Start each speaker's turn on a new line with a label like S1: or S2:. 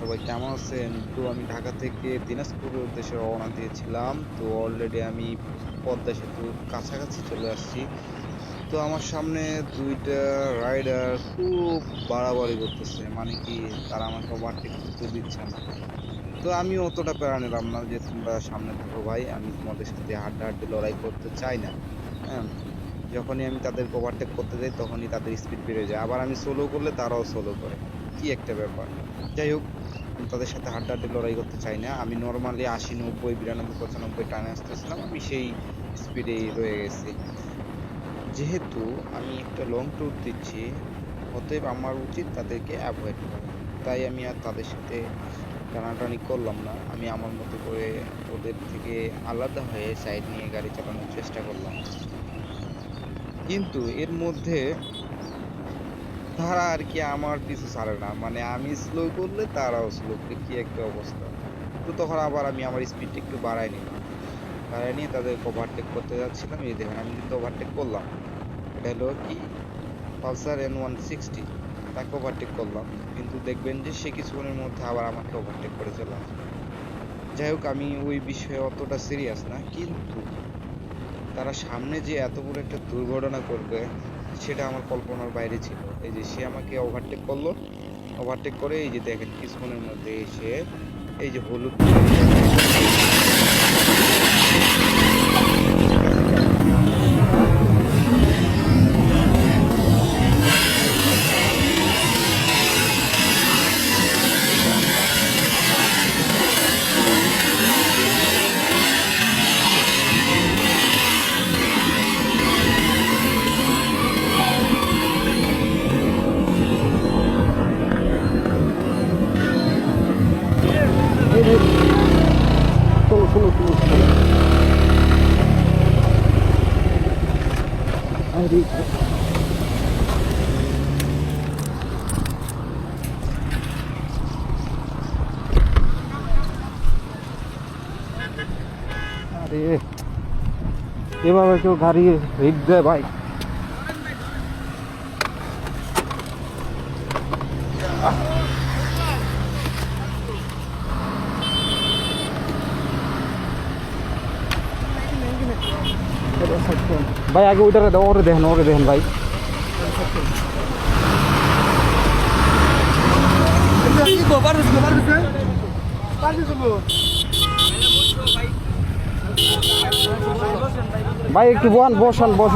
S1: সবাই কেমন আছেন? তো আমি ঢাকা থেকে দিনাজপুরের উদ্দেশ্যে রওনা দিয়েছিলাম। তো অলরেডি আমি পদ্মা সেতুর কাছাকাছি চলে আসছি। তো আমার সামনে দুইটা রাইডার খুব বাড়াবাড়ি করতেছে। মানে কি, তারা আমাকে ওভারটেক করতে দিচ্ছে না। তো আমি অতটা প্যারা নিলাম না যে তোমরা সামনে থাকো ভাই, আমি তোমাদের সাথে হাড্ডাহাড্ডি লড়াই করতে চাই না। হ্যাঁ যখনই আমি তাদেরকে ওভারটেক করতে যাই, তখনই তাদের স্পিড বেড়ে যায়। আবার আমি সোলো করলে তারাও সোলো করে। কি একটা ব্যাপার? যাই হোক তাদের সাথে হাড্ডাহাড্ডি লড়াই করতে চাই না। আমি নর্মালি আশি, নব্বই, বিরানব্বই, পঁচানব্বই টানে আসতেছিলাম, আমি সেই স্পিডেই রয়ে গেছি। যেহেতু আমি একটা লং ট্যুর দিচ্ছি, অতএব আমার উচিত তাদেরকে অ্যাভয়েড করা। তাই আমি আর তাদের সাথে টানাটানি করলাম না। আমি আমার মতো করে ওদের থেকে আলাদা হয়ে সাইড নিয়ে গাড়ি চালানোর চেষ্টা করলাম। কিন্তু এর মধ্যে তারা আর কি আমার পিছু ছাড়ে না। মানে আমি স্লো করলে তারাও স্লো করে, কি একটা অবস্থা। তো তখন আবার আমি আমার স্পিডটা একটু বাড়াই নিলাম। বাড়াই নিয়ে তাদেরকে ওভারটেক করতে যাচ্ছিলাম। এই দেখেন, আমি কিন্তু ওভারটেক করলাম। এটা হলো কি? পালসার এন ওয়ান সিক্সটি তাকে ওভারটেক করলাম। কিন্তু দেখবেন যে সে কিছুক্ষণের মধ্যে আবার আমাকে ওভারটেক করে চলে আসবে যাই হোক, আমি ওই বিষয়ে অতটা সিরিয়াস না, কিন্তু তারা সামনে যে এত বড় একটা দুর্ঘটনা করবে সেটা আমার কল্পনার বাইরে ছিল। এই যে সে আমাকে ওভারটেক করল। ওভারটেক করে এই যে দেখেন কিছুক্ষণের মধ্যে এসে এই যে হলুদ
S2: শোনো শুনো শুনো। আরে এভাবে কেউ গাড়ি হিট দেয় ভাই। ভাই আগে ওইটারে দাও ওরে দেখেন ওরে দেখেন ভাই। ভাই একটু বসান বসান। বসান